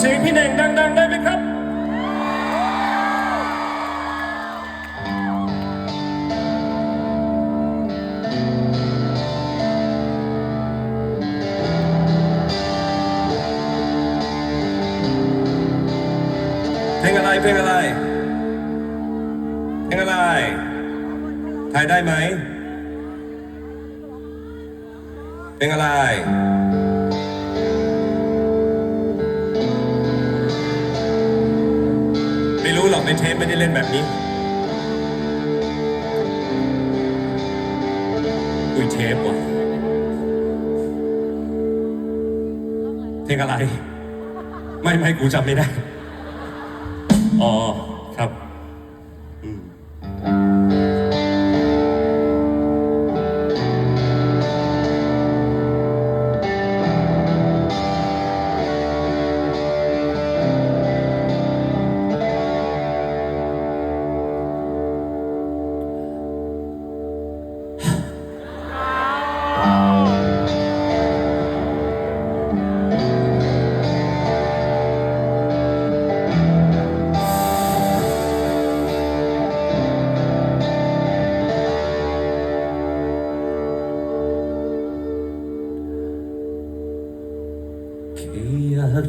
เสียงพี่เน่งดัง ๆ ได้ไหมครับเพลงอะไรเพลงอะไรเพลงอะไรทายได้ไหมเพลงอะไร รู้หรอกในเทปไม่ได้เล่นแบบนี้ อุ้ยเทปว่ะเพลงอะไร ไม่ไม่กูจำไม่ได้ อ๋อ ครับ อืม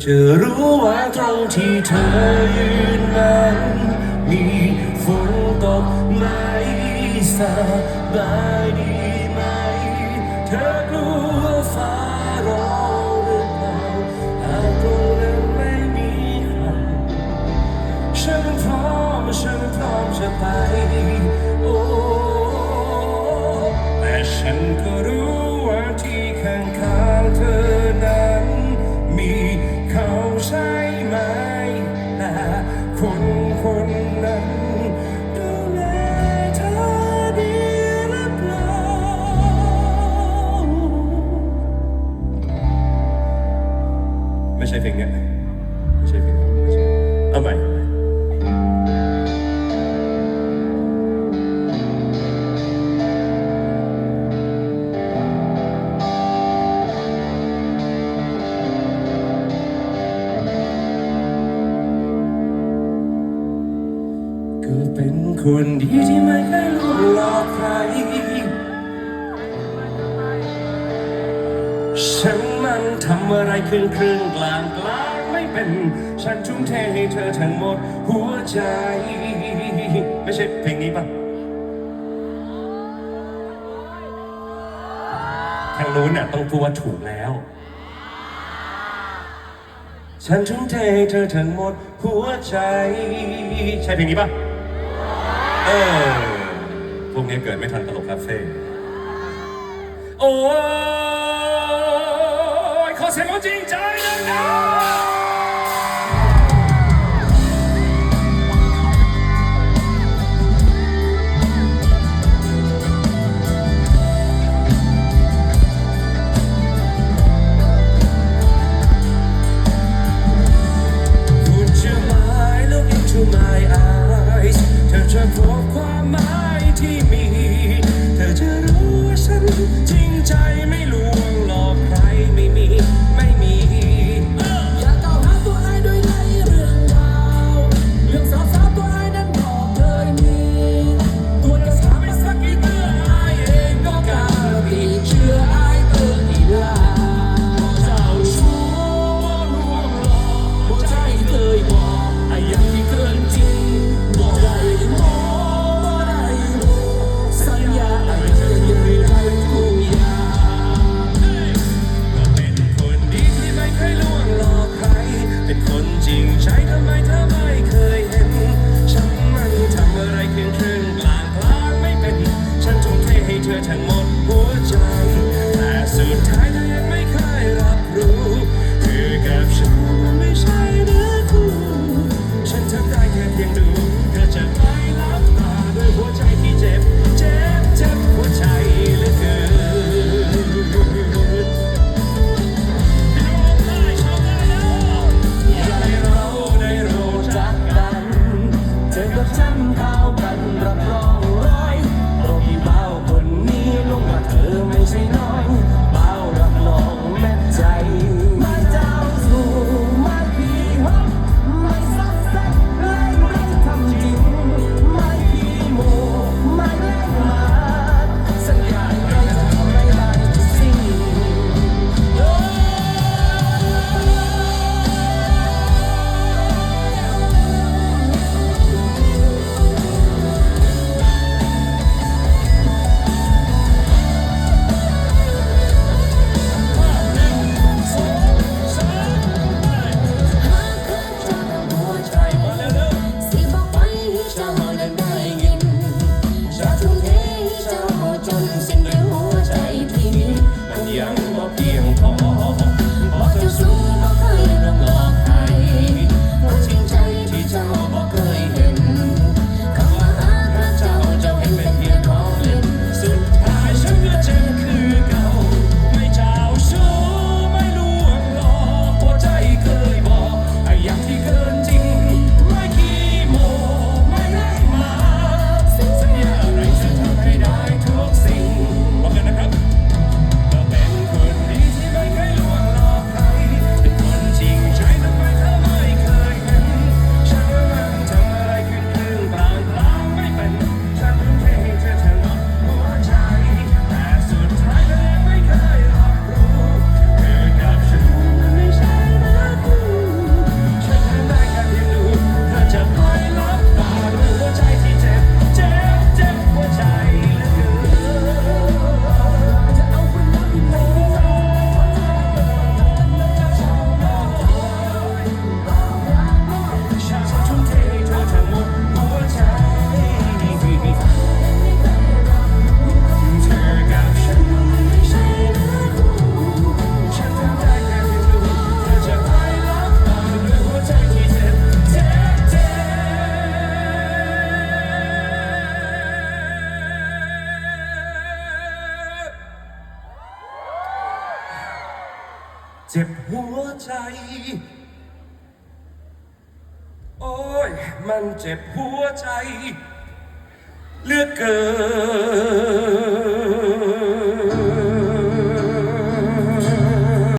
อยากจะรู้ว่าตรงที่เธอยืนนั้น มีฝนตกไหมสบายดี ไม่ใช่เพลงเนี้ยไม่ใช่เพลงนี้ไม่ใช่เอาใหม่ก็เป็นคนดีที่ไม่เคยลวงหลอกใคร ฉันมันทำอะไรครึ่งครึ่งกลางกลางไม่เป็น ฉันทุ่มเทให้เธอทั้งหมดหัวใจ ไม่ใช่เพลงนี้ปะทางนู้นน่ะต้องพูดว่าถูกแล้ว ฉันทุ่มเทให้เธอทั้งหมดหัวใจ ใช่เพลงนี้ปะเออ พวกนี้เกิดไม่ทันตลกคาเฟ่โอ้ ยขอเหัวใจ โอ้ย มันเจ็บหัวใจเหลือกเกิน